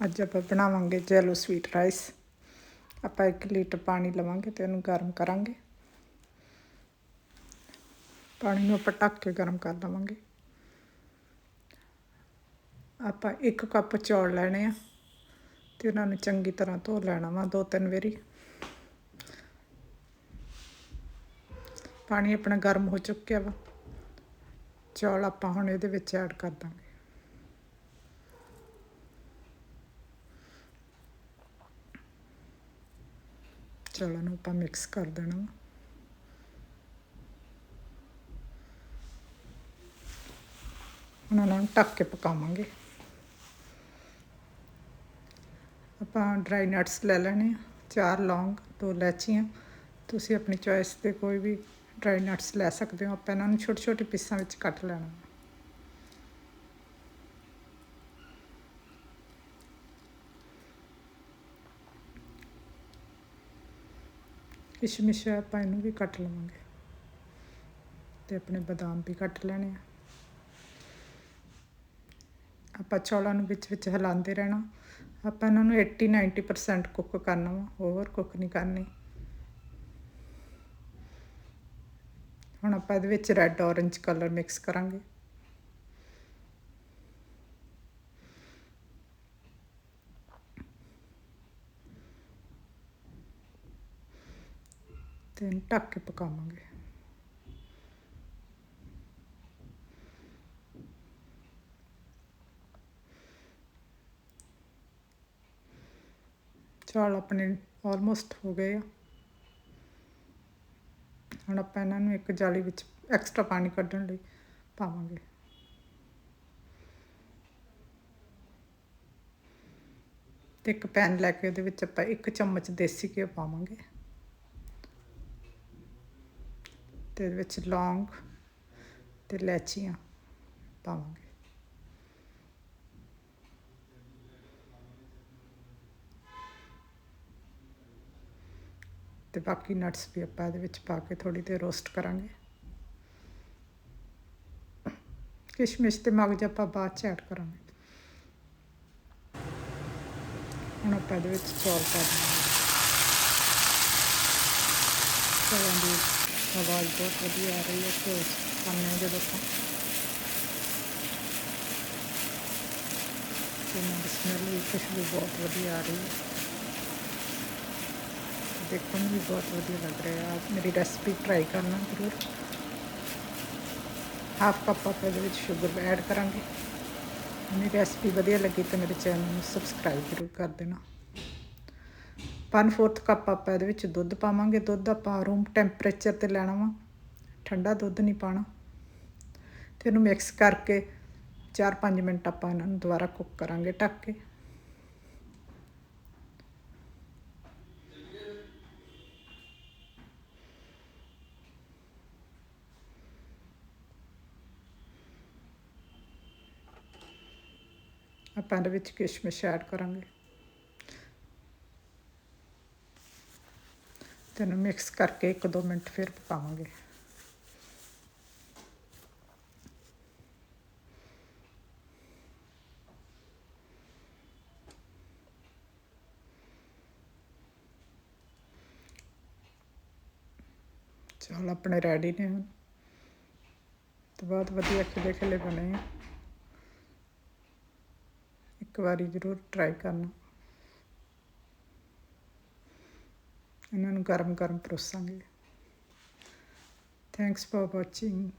ਅੱਜ ਆਪਾਂ ਬਣਾਵਾਂਗੇ ਜੈਲੋ ਸਵੀਟ ਰਾਈਸ ਆਪਾਂ 1 ਲੀਟਰ ਪਾਣੀ ਲਵਾਂਗੇ ਤੇ ਉਹਨੂੰ ਗਰਮ ਕਰਾਂਗੇ। ਪਾਣੀ ਨੂੰ ਆਪਾਂ ਢੱਕ ਕੇ ਗਰਮ ਕਰ ਲਵਾਂਗੇ ਆਪਾਂ 1 ਕੱਪ ਚੌਲ ਲੈਣੇ ਆ ਤੇ ਉਹਨਾਂ ਨੂੰ ਚੰਗੀ ਤਰ੍ਹਾਂ ਧੋ ਲੈਣਾ ਵਾ ਦੋ ਤਿੰਨ ਵਾਰੀ। ਪਾਣੀ ਆਪਣਾ ਗਰਮ ਹੋ ਚੁੱਕਿਆ ਵਾ। ਚੌਲ ਆਪਾਂ ਹੁਣ ਇਹਦੇ ਵਿੱਚ ਐਡ ਕਰ ਦਾਂਗੇ। ਚੌਲਾਂ ਨੂੰ ਆਪਾਂ ਮਿਕਸ ਕਰ ਦੇਣਾ ਵਾ। ਹੁਣ ਨੂੰ ਢੱਕ ਕੇ ਪਕਾਵਾਂਗੇ। ਆਪਾਂ ਡਰਾਈ ਨਟਸ ਲੈ ਲੈਣੇ ਚਾਰ ਲੌਂਗ, ਦੋ ਲੈਚੀਆਂ ਤੁਸੀਂ ਆਪਣੀ ਚੋਇਸ ਤੇ ਕੋਈ ਵੀ ਡਰਾਈ ਨਟਸ ਲੈ ਸਕਦੇ ਹੋ, ਆਪਾਂ ਇਹਨਾਂ ਨੂੰ ਛੋਟੇ ਛੋਟੇ ਪੀਸਾਂ ਵਿੱਚ ਕੱਟ ਲੈਣਾ। ਕਿਸ਼ਮਿਸ਼ ਆਪਾਂ ਇਹਨੂੰ ਵੀ ਕੱਟ ਲਵਾਂਗੇ। ਤੇ ਆਪਣੇ ਬਦਾਮ ਵੀ ਕੱਟ ਲੈਣੇ ਆ। ਆਪਾਂ ਚੌਲਾਂ ਨੂੰ ਵਿੱਚ ਵਿੱਚ ਹਿਲਾਉਂਦੇ ਰਹਿਣਾ। ਆਪਾਂ ਇਹਨਾਂ ਨੂੰ 80 90% ਕੁੱਕ ਕਰਨਾ ਵਾ ਓਵਰ ਕੁੱਕ ਨਹੀਂ ਕਰਨੀ। ਹੁਣ ਆਪਾਂ ਇਹਦੇ ਵਿੱਚ ਰੈੱਡ ਔਰੇਂਜ ਕਲਰ ਮਿਕਸ ਕਰਾਂਗੇ। ਤੇ ਢੱਕ ਕੇ ਪਕਾਵਾਂਗੇ। ਚੌਲ ਆਪਣੇ ਆਲਮੋਸਟ ਹੋ ਗਏ ਆ। ਹੁਣ ਆਪਾਂ ਇਹਨਾਂ ਨੂੰ ਇੱਕ ਜਾਲੀ ਵਿੱਚ ਐਕਸਟਰਾ ਪਾਣੀ ਕੱਢਣ ਲਈ ਪਾਵਾਂਗੇ। ਤੇ ਇੱਕ ਪੈਨ ਲੈ ਕੇ ਉਹਦੇ ਵਿੱਚ ਆਪਾਂ ਇੱਕ ਚਮਚ ਦੇਸੀ ਘਿਓ ਪਾਵਾਂਗੇ। ਤੇ ਇਹਦੇ ਵਿੱਚ ਲੌਂਗ ਤੇ ਇਲਾਚੀਆਂ ਪਾਵਾਂਗੇ। ਤੇ ਬਾਕੀ ਨਟਸ ਵੀ ਆਪਾਂ ਇਹਦੇ ਵਿੱਚ ਪਾ ਕੇ ਥੋੜੀ ਦੇਰ ਰੋਸਟ ਕਰਾਂਗੇ। ਕਿਸ਼ਮਿਸ਼ ਤੇ ਮਗਜ ਆਪਾਂ ਬਾਅਦ ਚ ਐਡ ਕਰਾਂਗੇ। ਹੁਣ ਆਪਾਂ ਇਹਦੇ ਵਿੱਚ ਚੌਲ ਪਾ ਦਾਂਗੇ ਚੌਲਾਂ ਦੀ ਆਵਾਜ਼ ਬਹੁਤ ਵਧੀਆ ਆ ਰਹੀ ਹੈ, ਤੇ ਸਾਹਮਣੇ ਜਦੋਂ ਆਪਾਂ ਤੇ ਇਹਨਾਂ ਸਮੈਲ ਵੀ ਖੁਸ਼ਬੂ ਬਹੁਤ ਵਧੀਆ ਆ ਰਹੀ ਹੈ। ਦੇਖਣ ਨੂੰ ਵੀ ਬਹੁਤ ਵਧੀਆ ਲੱਗ ਰਿਹਾ ਹੈ। ਮੇਰੀ ਰੈਸਪੀ ਟਰਾਈ ਕਰਨਾ ਜ਼ਰੂਰ। ਹਾਫ ਕੱਪ ਆਪਾਂ ਇਹਦੇ ਵਿੱਚ ਸ਼ੂਗਰ ਐਡ ਕਰਾਂਗੇ। ਮੇਰੀ ਰੈਸਪੀ ਵਧੀਆ ਲੱਗੀ ਤਾਂ ਮੇਰੇ ਚੈਨਲ ਨੂੰ ਸਬਸਕ੍ਰਾਈਬ ਜ਼ਰੂਰ ਕਰ ਦੇਣਾ। 1/4 ਕੱਪ ਆਪਾਂ ਇਹਦੇ ਵਿੱਚ ਦੁੱਧ ਪਾਵਾਂਗੇ। ਦੁੱਧ ਆਪਾਂ ਰੂਮ ਟੈਂਪਰੇਚਰ ਤੇ ਲੈਣਾ ਵਾ। ਠੰਡਾ ਦੁੱਧ ਨਹੀਂ ਪਾਣਾ। ਤੇ ਇਹਨੂੰ ਮਿਕਸ ਕਰਕੇ 4-5 ਮਿੰਟ ਆਪਾਂ ਇਹਨਾਂ ਨੂੰ ਦੁਬਾਰਾ ਕੁੱਕ ਕਰਾਂਗੇ ਢੱਕ ਕੇ। ਆਪਾਂ ਇਹਦੇ ਵਿੱਚ ਕਿਸ਼ਮਿਸ਼ ਐਡ ਕਰਾਂਗੇ। ਤੇ ਇਹਨੂੰ ਮਿਕਸ ਕਰਕੇ 1-2 ਮਿੰਟ ਫਿਰ ਪਕਾਵਾਂਗੇ। ਚਲ ਆਪਣੇ ਰੈਡੀ ਨੇ ਹੁਣ। ਤੇ ਬਹੁਤ ਵਧੀਆ ਖਿਲੇ ਖਿਲੇ ਬਣੇ ਆ। ਇੱਕ ਵਾਰੀ ਜ਼ਰੂਰ ਟਰਾਈ ਕਰਨਾ। ਇਹਨਾਂ ਨੂੰ ਗਰਮ ਗਰਮ ਪਰੋਸਾਂਗੇ। Thanks for watching